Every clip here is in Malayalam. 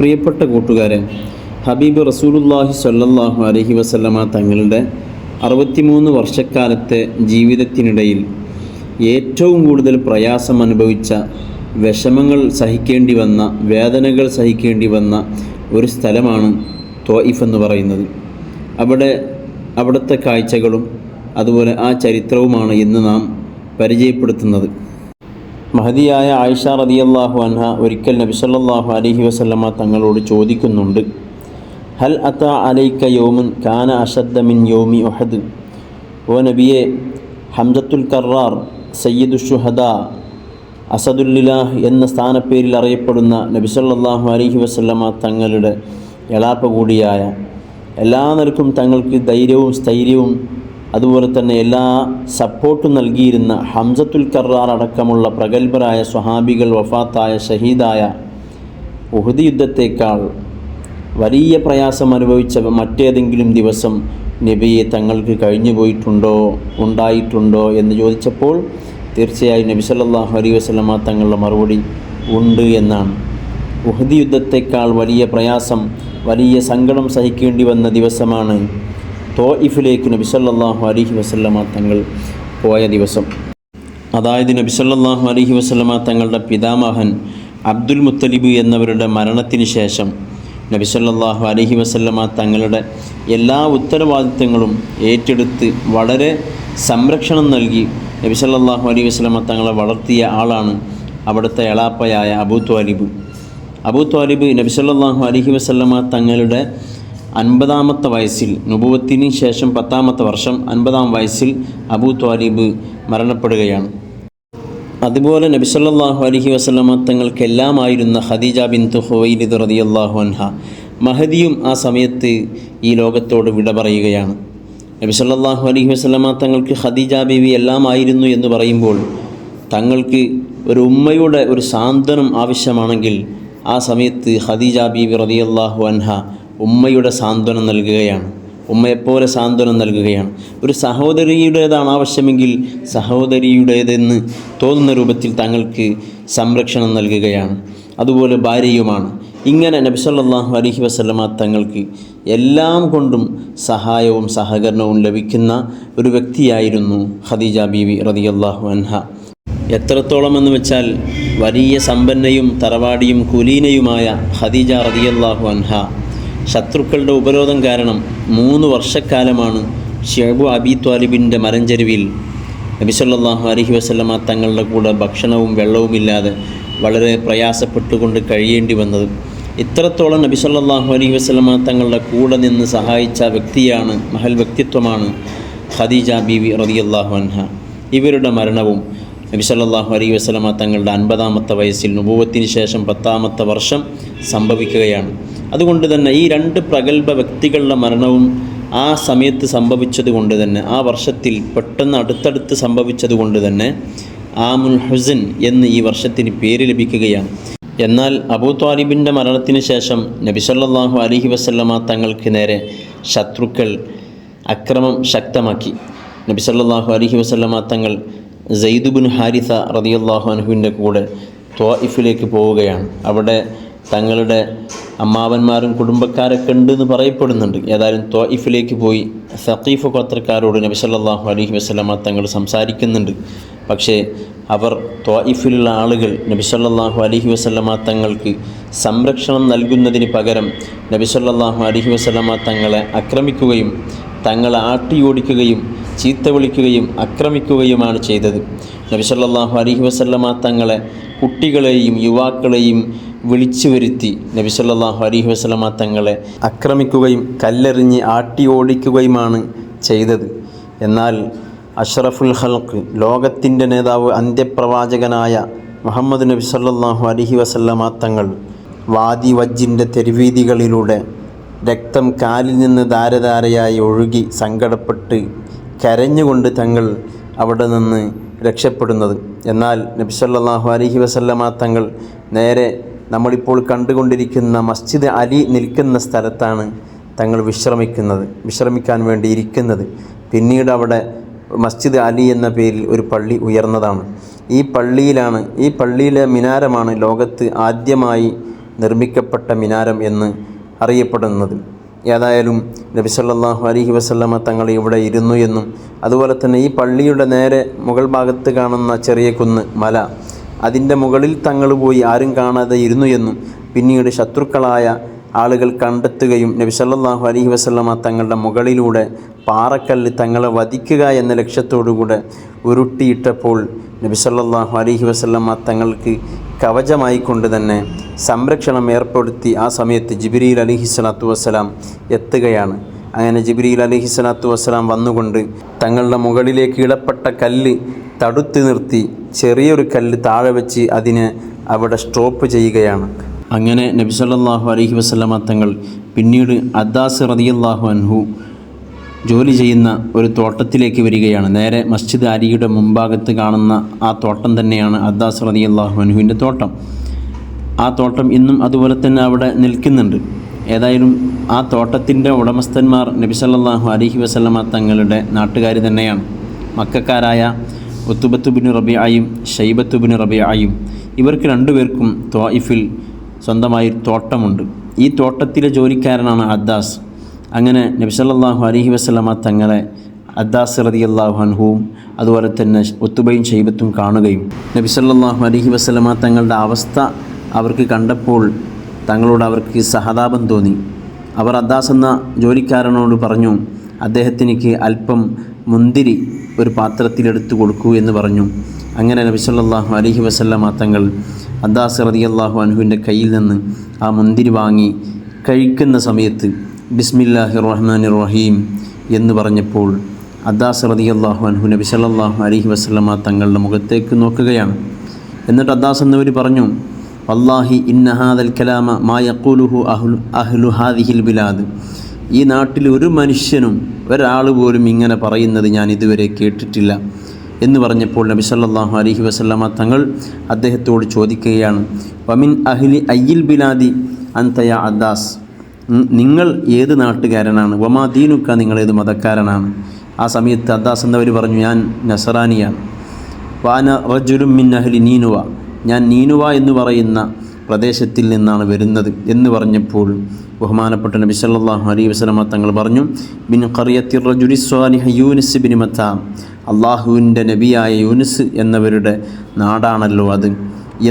പ്രിയപ്പെട്ട കൂട്ടുകാരെ ഹബീബ് റസൂലുല്ലാഹി സ്വല്ലല്ലാഹു അലൈഹി വസല്ലമ തങ്ങളുടെ അറുപത്തിമൂന്ന് വർഷക്കാലത്തെ ജീവിതത്തിനിടയിൽ ഏറ്റവും കൂടുതൽ പ്രയാസം അനുഭവിച്ച വിഷമങ്ങൾ സഹിക്കേണ്ടി വന്ന വേദനകൾ സഹിക്കേണ്ടി വന്ന ഒരു സ്ഥലമാണ് തോയിഫ് എന്ന് പറയുന്നത്. അവിടെ അവിടുത്തെ കാഴ്ചകളും അതുപോലെ ആ ചരിത്രവുമാണ് ഇന്ന് നാം പരിചയപ്പെടുത്തുന്നത്. മഹതിയായ ആയിഷ റതിയല്ലാഹു അൻഹ ഒരിക്കൽ നബി സല്ലല്ലാഹു അലൈഹി വസല്ലമ തങ്ങളോട് ചോദിക്കുന്നുണ്ട് ഹൽ അത്ത അലൈക്ക യോമുൻ കാന അഷദ്ദ മിൻ യോമി ഒഹദ് ഓ നബിയെ ഹംസത്തുൽ കറാർ സയ്യിദു ഷുഹദ അസദുല്ലിലാഹ് എന്ന സ്ഥാനപ്പേരിൽ അറിയപ്പെടുന്ന നബി സല്ലല്ലാഹു അലൈഹി വസല്ലമ തങ്ങളുടെ എളാപ്പ കൂടിയായ എല്ലാ നിലക്കും തങ്ങൾക്ക് ധൈര്യവും സ്ഥൈര്യവും അതുപോലെ തന്നെ എല്ലാ സപ്പോർട്ടും നൽകിയിരുന്ന ഹംസത്തുൽ കറാർ അടക്കമുള്ള പ്രഗത്ഭരായ സ്വഹാബികൾ വഫാത്തായ ഷഹീദായ ഉഹുദി യുദ്ധത്തേക്കാൾ വലിയ പ്രയാസം അനുഭവിച്ച മറ്റേതെങ്കിലും ദിവസം നബിയെ തങ്ങൾക്ക് കഴിഞ്ഞു പോയിട്ടുണ്ടോ ഉണ്ടായിട്ടുണ്ടോ എന്ന് ചോദിച്ചപ്പോൾ തീർച്ചയായും നബി സല്ലാഹു അലൈ വസ്ലമ തങ്ങളുടെ മറുപടി ഉണ്ട് എന്നാണ്. ഉഹദ് യുദ്ധത്തേക്കാൾ വലിയ പ്രയാസം വലിയ സങ്കടം സഹിക്കേണ്ടി വന്ന ദിവസമാണ് തോയിഫിലേക്ക് നബി സല്ലാഹു അലഹി വസ്ലമ തങ്ങൾ പോയ ദിവസം. അതായത് നബി സല്ലല്ലാഹു അലൈഹി വസല്ലമ തങ്ങളുടെ പിതാമഹൻ അബ്ദുൽ മുത്തലിബ് എന്നവരുടെ മരണത്തിന് ശേഷം നബി സല്ലല്ലാഹു അലൈഹി വസല്ലമ തങ്ങളുടെ എല്ലാ ഉത്തരവാദിത്തങ്ങളും ഏറ്റെടുത്ത് വളരെ സംരക്ഷണം നൽകി നബി സല്ലല്ലാഹു അലൈഹി വസ്ലമ തങ്ങളെ വളർത്തിയ ആളാണ് അവിടുത്തെ എളാപ്പയായ അബൂ ത്വാലിബ്. അബൂ ത്വാലിബ് നബി സല്ലല്ലാഹു അലൈഹി വസല്ലമ തങ്ങളുടെ അൻപതാമത്തെ വയസ്സിൽ നുപുവത്തിന് ശേഷം പത്താമത്തെ വർഷം അൻപതാം വയസ്സിൽ അബൂ ത്വാലിബ് മരണപ്പെടുകയാണ്. അതുപോലെ നബി സല്ലല്ലാഹു അലൈഹി വസല്ലമ തങ്ങൾക്കെല്ലാമായിരുന്ന ഖദീജ ബിന്തു ഹുവൈലിദ് റളിയല്ലാഹു അൻഹ മഹദിയും ആ സമയത്ത് ഈ ലോകത്തോട് വിട പറയുകയാണ്. നബിസല്ലാഹു അലഹി വസ്ലമ തങ്ങൾക്ക് ഖദീജ ബീവി എല്ലാമായിരുന്നു എന്ന് പറയുമ്പോൾ തങ്ങൾക്ക് ഒരു ഉമ്മയുടെ ഒരു സാന്ത്വനം ആവശ്യമാണെങ്കിൽ ആ സമയത്ത് ഖദീജ ബീവി റളിയല്ലാഹു അൻഹ ഉമ്മയുടെ സാന്ത്വനം നൽകുകയാണ്. ഉമ്മയെപ്പോലെ സാന്ത്വനം നൽകുകയാണ്. ഒരു സഹോദരിയുടേതാണ് ആവശ്യമെങ്കിൽ സഹോദരിയുടേതെന്ന് തോന്നുന്ന രൂപത്തിൽ തങ്ങൾക്ക് സംരക്ഷണം നൽകുകയാണ്. അതുപോലെ ഭാര്യയുമാണ്. ഇങ്ങനെ നബിസല്ലാഹു അലഹി വസ്ലമ തങ്ങൾക്ക് എല്ലാം കൊണ്ടും സഹായവും സഹകരണവും ലഭിക്കുന്ന ഒരു വ്യക്തിയായിരുന്നു ഖദീജ ബീവി റതിയല്ലാഹു അൻഹ. എത്രത്തോളം എന്ന് വെച്ചാൽ വലിയ സമ്പന്നയും തറവാടിയും കുലീനയുമായ ഖദീജ റതിയല്ലാഹു അൻഹ. ശത്രുക്കളുടെ ഉപരോധം കാരണം മൂന്ന് വർഷക്കാലമാണ് ഷെബു അബി ത്വാലിബിന്റെ നബി നബിസല്ലാഹു അലഹി വസ്ലമ തങ്ങളുടെ കൂടെ ഭക്ഷണവും വെള്ളവുമില്ലാതെ വളരെ പ്രയാസപ്പെട്ടുകൊണ്ട് കഴിയേണ്ടി വന്നത്. ഇത്രത്തോളം നബിസല്ലാഹു അലഹി വസ്ലമ തങ്ങളുടെ കൂടെ നിന്ന് സഹായിച്ച വ്യക്തിയാണ് മഹൽ വ്യക്തിത്വമാണ് ഖദീജ ബീവി റതിയല്ലാഹു അൻഹ. ഇവരുടെ മരണവും നബി സല്ലല്ലാഹു അലൈഹി വസല്ലമ തങ്ങളുടെ അൻപതാമത്തെ വയസ്സിൽ നുപൂവത്തിന് ശേഷം പത്താമത്തെ വർഷം സംഭവിക്കുകയാണ്. അതുകൊണ്ട് തന്നെ ഈ രണ്ട് പ്രഗത്ഭ വ്യക്തികളുടെ മരണവും ആ സമയത്ത് സംഭവിച്ചത് കൊണ്ട് തന്നെ ആ വർഷത്തിൽ പെട്ടെന്ന് അടുത്തടുത്ത് സംഭവിച്ചത് കൊണ്ട് തന്നെ ആമുൽ ഹുസൻ എന്ന് ഈ വർഷത്തിന് പേര് ലഭിക്കുകയാണ്. എന്നാൽ അബൂ ത്വാലിബിന്റെ മരണത്തിന് ശേഷം നബി അലഹി വസ്ല്ലമ തങ്ങൾക്ക് നേരെ ശത്രുക്കൾ അക്രമം ശക്തമാക്കി. നബി അലഹി വസ്ല്ലമ തങ്ങൾ സെയ്ദുബിൻ ഹാരിസ റതിയല്ലാഹു അനഹുവിന്റെ കൂടെ ത്വായിഫിലേക്ക് പോവുകയാണ്. അവിടെ തങ്ങളുടെ അമ്മാവന്മാരും കുടുംബക്കാരൊക്കെ ഉണ്ട് എന്ന് പറയപ്പെടുന്നുണ്ട്. ഏതായാലും ത്വായിഫിലേക്ക് പോയി. സഖീഫ് ഗോത്രക്കാരോട് നബി സല്ലല്ലാഹു അലൈഹി വസല്ലമ തങ്ങൾ സംസാരിക്കുന്നുണ്ട്. പക്ഷേ അവർ ത്വായിഫിലുള്ള ആളുകൾ നബി സല്ലല്ലാഹു അലൈഹി വസല്ലമ തങ്ങൾക്ക് സംരക്ഷണം നൽകുന്നതിന് പകരം നബി സല്ലല്ലാഹു അലൈഹി വസല്ലമ തങ്ങളെ ആക്രമിക്കുകയും തങ്ങളെ ആട്ടിയോടിക്കുകയും ചീത്ത വിളിക്കുകയും ആക്രമിക്കുകയുമാണ് ചെയ്തത്. നബി സല്ലല്ലാഹു അലൈഹി വസല്ലമ തങ്ങളെ കുട്ടികളെയും യുവാക്കളെയും വിളിച്ചു വരുത്തി നബി സല്ലല്ലാഹു അലൈഹി വസല്ലമ തങ്ങളെ ആക്രമിക്കുകയും കല്ലെറിഞ്ഞ് ആട്ടി ഓടിക്കുകയുമാണ് ചെയ്തത്. എന്നാൽ അഷ്റഫുൽ ഹൽക്ക് ലോകത്തിന്റെ നേതാവ് അന്ത്യപ്രവാചകനായ മുഹമ്മദ് നബി സല്ലാഹു അലഹി വസല്ലമ തങ്ങൾ വാദി വജ്ജിന്റെ തെരുവീതികളിലൂടെ രക്തം കാലിൽ നിന്ന് ധാരധാരയായി ഒഴുകി സങ്കടപ്പെട്ട് കരഞ്ഞുകൊണ്ട് തങ്ങൾ അവിടെ നിന്ന് രക്ഷപ്പെടുന്നത്. എന്നാൽ നബി സല്ലല്ലാഹു അലൈഹി വസല്ലമ തങ്ങൾ നേരെ നമ്മളിപ്പോൾ കണ്ടുകൊണ്ടിരിക്കുന്ന മസ്ജിദ് അലി നിൽക്കുന്ന സ്ഥലത്താണ് തങ്ങൾ വിശ്രമിക്കുന്നത് വിശ്രമിക്കാൻ വേണ്ടി ഇരിക്കുന്നത്. പിന്നീട് അവിടെ മസ്ജിദ് അലി എന്ന പേരിൽ ഒരു പള്ളി ഉയർന്നതാണ്. ഈ പള്ളിയിലാണ് ഈ പള്ളിയിലെ മിനാരമാണ് ലോകത്ത് ആദ്യമായി നിർമ്മിക്കപ്പെട്ട മിനാരം എന്ന് അറിയപ്പെടുന്നത്. ഏതായാലും നബി സല്ലല്ലാഹു അലൈഹി വസല്ലമ തങ്ങൾ ഇവിടെ ഇരുന്നു എന്നും അതുപോലെ തന്നെ ഈ പള്ളിയുടെ നേരെ മുകൾ ഭാഗത്ത് കാണുന്ന ചെറിയ കുന്ന് മല അതിന്റെ മുകളിൽ തങ്ങൾ പോയി ആരും കാണാതെ ഇരുന്നു എന്നും പിന്നീട് ശത്രുക്കളായ ആളുകൾ കണ്ടെത്തുകയും നബി സല്ലല്ലാഹു അലൈഹി വസല്ലമ തങ്ങളുടെ മുകളിലൂടെ പാറക്കല്ല് തങ്ങളെ വധിക്കുക എന്ന ലക്ഷ്യത്തോടുകൂടെ ഉരുട്ടിയിട്ടപ്പോൾ നബി സല്ലല്ലാഹു അലൈഹി വസല്ലമ തങ്ങൾക്ക് കവചമായി കൊണ്ട് തന്നെ സംരക്ഷണം ഏർപ്പെടുത്തി ആ സമയത്ത് ജിബിരിയിൽ അലിഹി സ്വലാത്തു വസ്സലാം എത്തുകയാണ്. അങ്ങനെ ജിബിരിയിൽ അലിഹി സ്വലാത്തു വസ്സലാം വന്നുകൊണ്ട് തങ്ങളുടെ മുകളിലേക്ക് ഇടപ്പെട്ട കല്ല് തടുത്തു നിർത്തി ചെറിയൊരു കല്ല് താഴെ വെച്ച് അതിനെ അവിടെ സ്റ്റോപ്പ് ചെയ്യുകയാണ്. അങ്ങനെ നബി സല്ലല്ലാഹു അലൈഹി വസല്ലമ തങ്ങൾ പിന്നീട് അദ്ദാസ് റളിയല്ലാഹു അൻഹു ജോലി ചെയ്യുന്ന ഒരു തോട്ടത്തിലേക്ക് വരികയാണ്. നേരെ മസ്ജിദ് അലിയുടെ മുമ്പാകത്ത് കാണുന്ന ആ തോട്ടം തന്നെയാണ് അദ്ദാസ് റളിയല്ലാഹു അൻഹുവിന്റെ തോട്ടം. ആ തോട്ടം ഇന്നും അതുപോലെ തന്നെ അവിടെ നിൽക്കുന്നുണ്ട്. ഏതായാലും ആ തോട്ടത്തിന്റെ ഉടമസ്ഥന്മാർ നബി സല്ലല്ലാഹു അലൈഹി വസല്ലമ തങ്ങളുടെ നാട്ടുകാർ തന്നെയാണ്. മക്കാരായ ഒത്തുബത്തുബിൻ റബിയായും ഷൈബത്തുബിന് റബിയായും ഇവർക്ക് രണ്ടുപേർക്കും ത്വായിഫിൽ സ്വന്തമായി തോട്ടമുണ്ട്. ഈ തോട്ടത്തിലെ ജോലിക്കാരനാണ് അദ്ദാസ്. അങ്ങനെ നബി അലഹി വസ്ലമ തങ്ങളെ അദ്ദാസ് റളിയല്ലാഹു അള്ളാഹുഹുവും അതുപോലെ തന്നെ ഒത്തുബയും ഷൈബത്തും കാണുകയും നബിസല്ലാഹു അലഹി വസ്ലമ തങ്ങളുടെ അവസ്ഥ അവർക്ക് കണ്ടപ്പോൾ തങ്ങളോട് അവർക്ക് സഹതാപം തോന്നി. അവർ അദ്ദാസ് എന്ന ജോലിക്കാരനോട് പറഞ്ഞു അദ്ദേഹത്തിനിക്ക് അല്പം മുന്തിരി ഒരു പാത്രത്തിലെടുത്തു കൊടുക്കൂ എന്ന് പറഞ്ഞു. അങ്ങനെ നബി സല്ലല്ലാഹു അലൈഹി വസല്ലമ തങ്ങൾ അദ്ദാസ് അള്ളാഹു അനുഹുവിന്റെ കയ്യിൽ നിന്ന് ആ മുന്തിരി വാങ്ങി കഴിക്കുന്ന സമയത്ത് ബിസ്മില്ലാഹി റഹ്മാൻ റഹീം എന്ന് പറഞ്ഞപ്പോൾ അദ്ദാസ് റളിയല്ലാഹു അൻഹു നബി സല്ലല്ലാഹു അലഹി വസല്ലമ തങ്ങളുടെ മുഖത്തേക്ക് നോക്കുകയാണ്. എന്നിട്ട് അദ്ദാസ് എന്നവർ പറഞ്ഞു വല്ലാഹി ഇന്നഹാദൽ കലാമ മാ യഖൂലുഹു അഹ്ലു അഹ്ലു ഹാദിഹിൽ ബിലാദ്. ഈ നാട്ടിൽ ഒരു മനുഷ്യനും ഒരാൾ പോലും ഇങ്ങനെ പറയുന്നത് ഞാൻ ഇതുവരെ കേട്ടിട്ടില്ല എന്ന് പറഞ്ഞപ്പോൾ നബി സല്ലാഹു അലഹി വസല്ലമ തങ്ങൾ അദ്ദേഹത്തോട് ചോദിക്കുകയാണ് വമിൻ അഹ്ലി അയ്യിൽ ബിലാദി അന്തയ അദ്ദാസ് നിങ്ങൾ ഏത് നാട്ടുകാരനാണ്? വമാ ദീനുക്ക? നിങ്ങൾ ഏത് മതക്കാരനാണ്? ആ സമയത്ത് അദ്ദാസ് എന്നവർ പറഞ്ഞു ഞാൻ നസറാനിയാണ്. വാന റജുലും മിൻ അഹ്ലി നീനുവ? ഞാൻ നീനുവ എന്ന് പറയുന്ന പ്രദേശത്തിൽ നിന്നാണ് വരുന്നത് എന്ന് പറഞ്ഞപ്പോൾ ബഹുമാനപ്പെട്ട നബി സല്ലാഹു അലൈ വസ്ലമ തങ്ങൾ പറഞ്ഞു ബിൻ ഖറിയത്തിർ റജുലി സ്വാലിഹ യൂനിസ് ബിൻ മത്ത. അള്ളാഹുവിന്റെ നബിയായ യൂനിസ് എന്നവരുടെ നാടാണല്ലോ അത്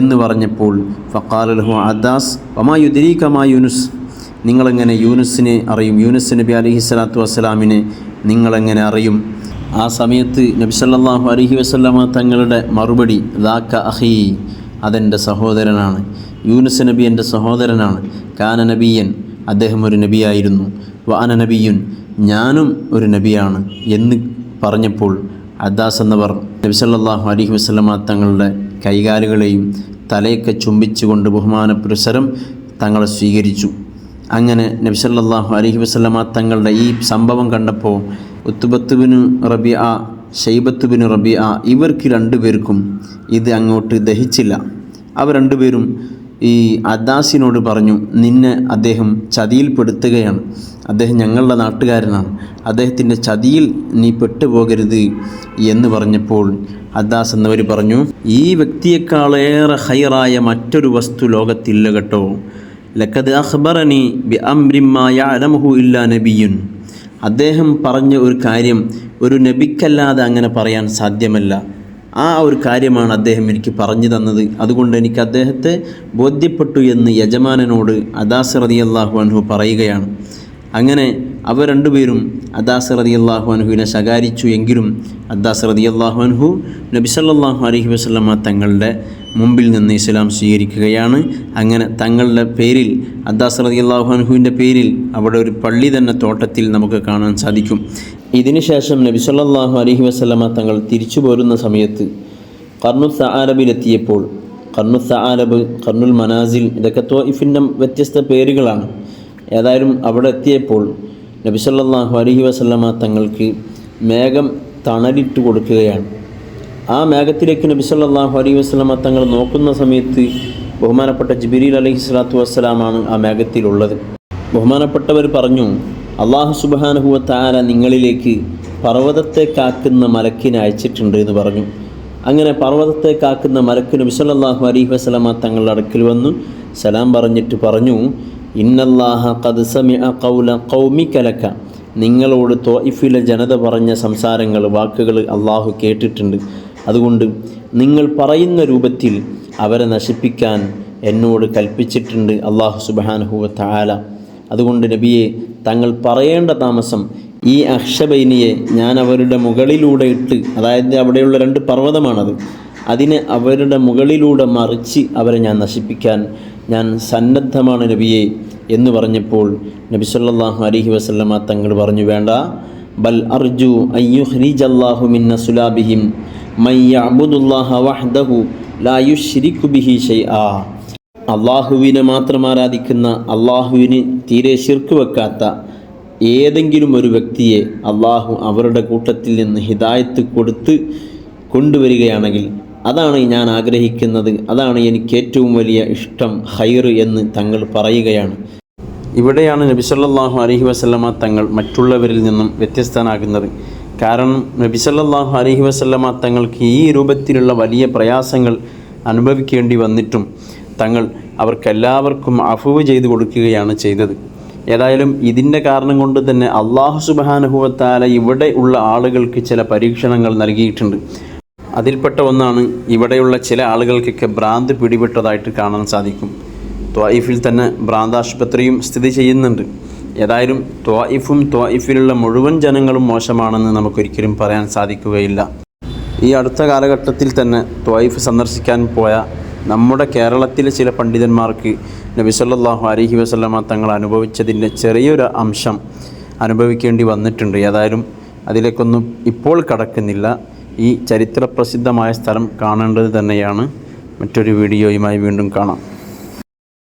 എന്ന് പറഞ്ഞപ്പോൾ ഫക്കാലഹു അദാസ് വമാ യുദ്രീകമാ യൂനുസ്? നിങ്ങളെങ്ങനെ യൂനുസിനെ അറിയും? യൂനുസ് നബി അലഹി സ്വലാത്തു വസ്സലാമിനെ നിങ്ങളെങ്ങനെ അറിയും? ആ സമയത്ത് നബി സല്ലാഹു അലഹി വസല്ലമ തങ്ങളുടെ മറുപടി ദാക്ക അഹീ അതെന്റെ സഹോദരനാണ്. യൂനുസ് നബി എന്റെ സഹോദരനാണ്. കാന നബിയൻ അദ്ദേഹം ഒരു നബിയായിരുന്നു. വാന നബിയുൻ ഞാനും ഒരു നബിയാണ് എന്ന് പറഞ്ഞപ്പോൾ അദ്ദാസ് എന്നവർ നബി സല്ലല്ലാഹു അലൈഹി വസല്ലമ തങ്ങളുടെ കൈകാലുകളെയും തലയൊക്കെ ചുംബിച്ചുകൊണ്ട് ബഹുമാനപുരസരം തങ്ങളെ സ്വീകരിച്ചു. അങ്ങനെ നബി സല്ലല്ലാഹു അലൈഹി വസല്ലമ തങ്ങളുടെ ഈ സംഭവം കണ്ടപ്പോൾ ഉത്തുബത്തുബിന് ഷെയ്ബത്തുബിനു ഷെയ്ബത്തുബിന് ആ ഇവർക്ക് രണ്ടുപേർക്കും ഇത് അങ്ങോട്ട് ദഹിച്ചില്ല. അവർ രണ്ടുപേരും ഈ അദാസിനോട് പറഞ്ഞു നിന്നെ അദ്ദേഹം ചതിയിൽപ്പെടുത്തുകയാണ്. അദ്ദേഹം ഞങ്ങളുടെ നാട്ടുകാരനാണ്. അദ്ദേഹത്തിന്റെ ചതിയിൽ നീ പെട്ടുപോകരുത് എന്ന് പറഞ്ഞപ്പോൾ അദാസ് എന്നവർ പറഞ്ഞു ഈ വ്യക്തിയെക്കാളേറെ ഹൈറായ മറ്റൊരു വസ്തു ലോകത്തില്ല കേട്ടോ. ലക്കത് അഖ്ബറനി ബി അംരിമ്മ അലമഹു ഇല്ലാ നബിയുൻ. അദ്ദേഹം പറഞ്ഞ ഒരു കാര്യം ഒരു നബിക്കല്ലാതെ അങ്ങനെ പറയാൻ സാധ്യമല്ല. ആ ഒരു കാര്യമാണ് അദ്ദേഹം എനിക്ക് പറഞ്ഞു തന്നത്. അതുകൊണ്ട് എനിക്ക് അദ്ദേഹത്തെ ബോധ്യപ്പെട്ടു എന്ന് യജമാനനോട് അദാസ് റതി അള്ളാഹു അൻഹു പറയുകയാണ്. അങ്ങനെ അവർ രണ്ടുപേരും അദാസ് റതി അള്ളാഹു അൻഹുവിനെ ശകാരിച്ചു എങ്കിലും അദാസ് റതി അള്ളാഹു അൻഹു നബിസല്ലാഹു അലഹി വസ്ലമ തങ്ങളുടെ മുമ്പിൽ നിന്ന് ഇസ്ലാം സ്വീകരിക്കുകയാണ്. അങ്ങനെ തങ്ങളുടെ പേരിൽ അദ്ദാസ് റതി അള്ളാഹു അൻഹുവിന്റെ പേരിൽ അവിടെ ഒരു പള്ളി തന്നെ തോട്ടത്തിൽ നമുക്ക് കാണാൻ സാധിക്കും. ഇതിനുശേഷം നബി അലഹി വസ്ലമ തങ്ങൾ തിരിച്ചു പോരുന്ന സമയത്ത് കർണു ആരബിലെത്തിയപ്പോൾ കർണു ആരബ് കർണുൽ മനാസിൽ ഇതൊക്കെ ത്വഇഫിന്റെ വ്യത്യസ്ത പേരുകളാണ്. ഏതായാലും അവിടെ എത്തിയപ്പോൾ നബി അലഹി വസ്ലമ തങ്ങൾക്ക് മേഘം തണലിട്ട് കൊടുക്കുകയാണ്. ആ മേഘത്തിലേക്ക് നബി സല്ലാഹു അലൈഹി വസ്ലമ തങ്ങൾ നോക്കുന്ന സമയത്ത് ബഹുമാനപ്പെട്ട ജിബിരിൽ അലൈഹി സ്വലാത്തു വസ്സലാമാണ് ആ മേഘത്തിലുള്ളത്. ബഹുമാനപ്പെട്ടവർ പറഞ്ഞു അള്ളാഹു സുബാനുഹുവ താര നിങ്ങളിലേക്ക് പർവതത്തെ കാക്കുന്ന മലക്കിനെ അയച്ചിട്ടുണ്ട് എന്ന് പറഞ്ഞു. അങ്ങനെ പർവതത്തെ കാക്കുന്ന മലക്കിന് നബി സല്ലല്ലാഹു അലൈഹി വസല്ലമ തങ്ങളുടെ അടുക്കൽ വന്നു. സലാം പറഞ്ഞിട്ട് പറഞ്ഞു ഇന്നല്ലാഹ ഖദ് അ ഖൗല കൗമി ലക. നിങ്ങളോട് തോയിഫിലെ ജനത പറഞ്ഞ സംസാരങ്ങൾ വാക്കുകൾ അള്ളാഹു കേട്ടിട്ടുണ്ട്. അതുകൊണ്ട് നിങ്ങൾ പറയുന്ന രൂപത്തിൽ അവരെ നശിപ്പിക്കാൻ എന്നോട് കൽപ്പിച്ചിട്ടുണ്ട് അള്ളാഹു സുബാനഹുവ താല അതുകൊണ്ട് നബിയെ തങ്ങൾ പറയേണ്ട താമസം ഈ അക്ഷബൈനിയെ ഞാൻ അവരുടെ മുകളിലൂടെ ഇട്ട് അതായത് അവിടെയുള്ള രണ്ട് പർവതമാണത് അതിനെ അവരുടെ മുകളിലൂടെ മറിച്ച് അവരെ ഞാൻ നശിപ്പിക്കാൻ ഞാൻ സന്നദ്ധമാണ് നബിയെ എന്ന് പറഞ്ഞപ്പോൾ നബി സല്ലാഹു അലഹി വസ്ലമ തങ്ങൾ പറഞ്ഞു വേണ്ട. ബൽ അർജു അയ്യുഹ്രിജല്ലാഹു മിന്ന സുലാബിഹിം മയ്യ അബുദുല്ലാഹ വഹ്ദഹു ലാ യുശ്രികു ബിഹി ഷൈആ അള്ളാഹുവിനെ മാത്രം ആരാധിക്കുന്ന അള്ളാഹുവിന് തീരെ ശിർക്ക് വെക്കാത്ത ഏതെങ്കിലും ഒരു വ്യക്തിയെ അള്ളാഹു അവരുടെ കൂട്ടത്തിൽ നിന്ന് ഹിദായത്ത് കൊടുത്ത് കൊണ്ടുവരികയാണെങ്കിൽ അതാണ് ഞാൻ ആഗ്രഹിക്കുന്നത്. അതാണ് എനിക്ക് ഏറ്റവും വലിയ ഇഷ്ടം ഹൈർ എന്ന് തങ്ങൾ പറയുകയാണ്. ഇവിടെയാണ് നബി സല്ലല്ലാഹു അലഹി വസ്ലമ തങ്ങൾ മറ്റുള്ളവരിൽ നിന്നും വ്യത്യസ്തനാകുന്നത്. കാരണം നബി സല്ലല്ലാഹു അലഹി വസ്ലമ തങ്ങൾക്ക് ഈ രൂപത്തിലുള്ള വലിയ പ്രയാസങ്ങൾ അനുഭവിക്കേണ്ടി വന്നിട്ടും തങ്ങൾ അവർക്കെല്ലാവർക്കും അഫുവ് ചെയ്തു കൊടുക്കുകയാണ് ചെയ്തത്. ഏതായാലും ഇതിന്റെ കാരണം കൊണ്ട് തന്നെ അള്ളാഹു സുബാനുഭവത്താല ഇവിടെ ഉള്ള ആളുകൾക്ക് ചില പരീക്ഷണങ്ങൾ നൽകിയിട്ടുണ്ട്. അതിൽപ്പെട്ട ഒന്നാണ് ഇവിടെയുള്ള ചില ആളുകൾക്കൊക്കെ ഭ്രാന്ത് പിടിപെട്ടതായിട്ട് കാണാൻ സാധിക്കും. ത്വായിഫിൽ തന്നെ ഭ്രാന്താശുപത്രിയും സ്ഥിതി ചെയ്യുന്നുണ്ട്. ഏതായാലും ത്വായിഫും ത്വായിഫിലുള്ള മുഴുവൻ ജനങ്ങളും മോശമാണെന്ന് നമുക്കൊരിക്കലും പറയാൻ സാധിക്കുകയില്ല. ഈ അടുത്ത കാലഘട്ടത്തിൽ തന്നെ ത്വായിഫ് സന്ദർശിക്കാൻ പോയ നമ്മുടെ കേരളത്തിലെ ചില പണ്ഡിതന്മാർക്ക് നബി സല്ലല്ലാഹു അലൈഹി വസല്ലമ തങ്ങൾ അനുഭവിച്ചതിന്റെ ചെറിയൊരു അംശം അനുഭവിക്കേണ്ടി വന്നിട്ടുണ്ട്. ഏതായാലും അതിലേക്കൊന്നും ഇപ്പോൾ കടക്കുന്നില്ല. ഈ ചരിത്രപ്രസിദ്ധമായ സ്ഥലം കാണേണ്ടത് തന്നെയാണ്. മറ്റൊരു വീഡിയോയുമായി വീണ്ടും കാണാം.